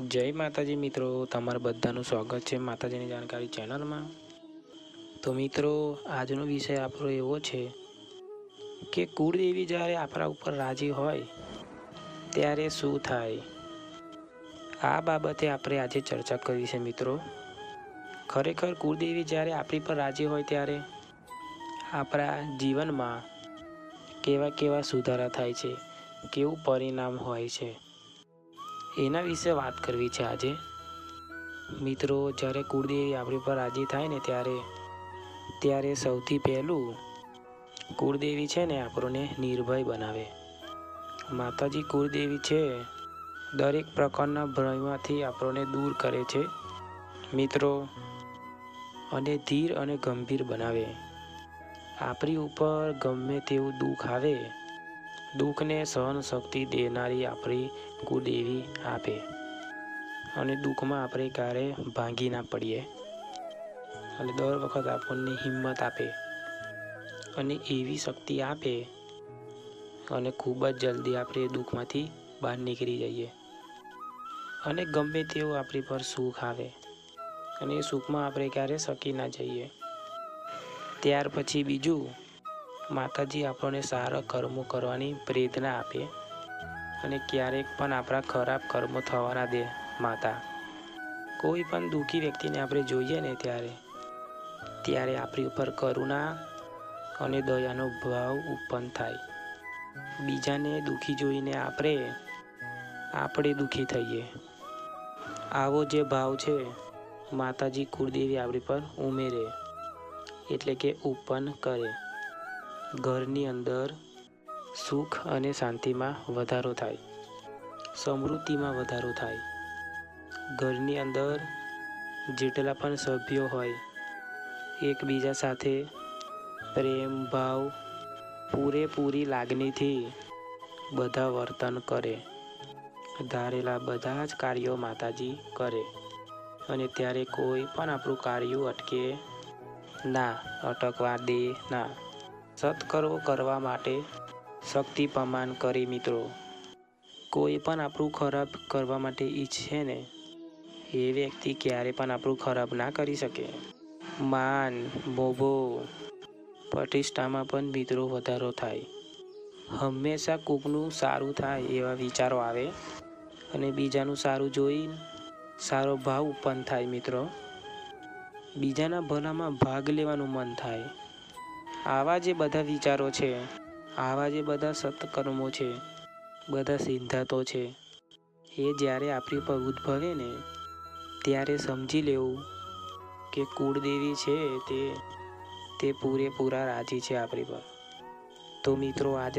જય માતાજી મિત્રો, તમારા બધાનું સ્વાગત છે માતાજીની જાણકારી ચેનલમાં. તો મિત્રો, આજનો વિષય આપણો એવો છે કે કુળદેવી જ્યારે આપણા ઉપર રાજી હોય, ત્યારે શું થાય? આ બાબતે આપણે આજે ચર્ચા કરી છે મિત્રો. ખરેખર કુળદેવી જ્યારે આપણી પર રાજી હોય ત્યારે આપણા જીવનમાં કેવા કેવા સુધારા થાય છે, કેવું પરિણામ હોય છે એના વિશે વાત કરવી છે આજે. મિત્રો, જ્યારે કુળદેવી આપણી પર રાજી થાય ને ત્યારે ત્યારે સૌથી પહેલું કુળદેવી છે ને આપણને નિર્ભય બનાવે. માતાજી કુળદેવી છે, દરેક પ્રકારના ભયમાંથી આપણને દૂર કરે છે. મિત્રો, અને ધીર અને ગંભીર બનાવે. આપણી ઉપર ગમે તેવું દુઃખ આવે દુઃખને સહન શક્તિ દેનારી આપણી કુદેવી આપે. અને દુઃખમાં આપણે ક્યારે ભાંગી ના પડીએ? અને દર વખત આપણને હિંમત આપે. અને એવી શક્તિ આપે અને ખૂબ જ જલ્દી આપણે દુઃખમાંથી બહાર નીકળી જઈએ. અને ગમે તેવું આપણી પર સુખ આવે. અને એ સુખમાં આપણે ક્યારે શકી ના જઈએ. ત્યાર પછી બીજું માતાજી આપણને સારા કર્મો કરવાની પ્રેરણા આપે અને ક્યારેક પણ આપણા ખરાબ કર્મો થવાના દે માતા. કોઈ પણ દુઃખી વ્યક્તિને આપણે જોઈએ ને ત્યારે ત્યારે આપણી ઉપર કરુણા અને દયાનો ભાવ ઉત્પન્ન થાય. બીજાને દુઃખી જોઈને આપણે આપણે દુઃખી થઈએ. આવો જે ભાવ છે, માતાજી કુળદેવી આપણી પર ઉમેરે, એટલે કે ઉત્પન્ન કરે. ઘરની અંદર સુખ અને શાંતિમાં વધારો થાય. સમૃદ્ધિમાં વધારો થાય. ઘરની અંદર જેટલા પણ સભ્યો હોય, એકબીજા સાથે પ્રેમ, ભાવ, પૂરેપૂરી લાગણીથી બધા વર્તન કરે. ધારેલા બધા જ કાર્યો માતાજી કરે. અને ત્યારે કોઈ પણ આપણું કાર્ય અટકે, ના, અટકવા દે, ના. સત્કર્મ કરવા માટે શક્તિ પ્રમાણ કરી મિત્રો. કોઈ પણ આપણું ખરાબ કરવા માટે ઈચ્છે ને, એ વ્યક્તિ ક્યારે પણ આપણું ખરાબ ના કરી શકે. માન મોભો પ્રતિષ્ઠામાં પણ મિત્રો વધારો થાય. હંમેશા કોકનું સારું થાય એવા વિચારો આવે અને બીજાનું સારું જોઈ સારો ભાવ ઉત્પન્ન થાય મિત્રો. બીજાના ભલામાં ભાગ લેવાનું મન થાય. આવા જે બધા વિચારો છે, આવા જે બધા સત્કર્મો છે, બધા સિદ્ધાંતો છે, એ જ્યારે આપણી પર ઉદ્ભવે ને, ત્યારે સમજી લેવું કે કુળદેવી છે તે તે પૂરેપૂરા રાજી છે આપણી પર. તો મિત્રો, આજના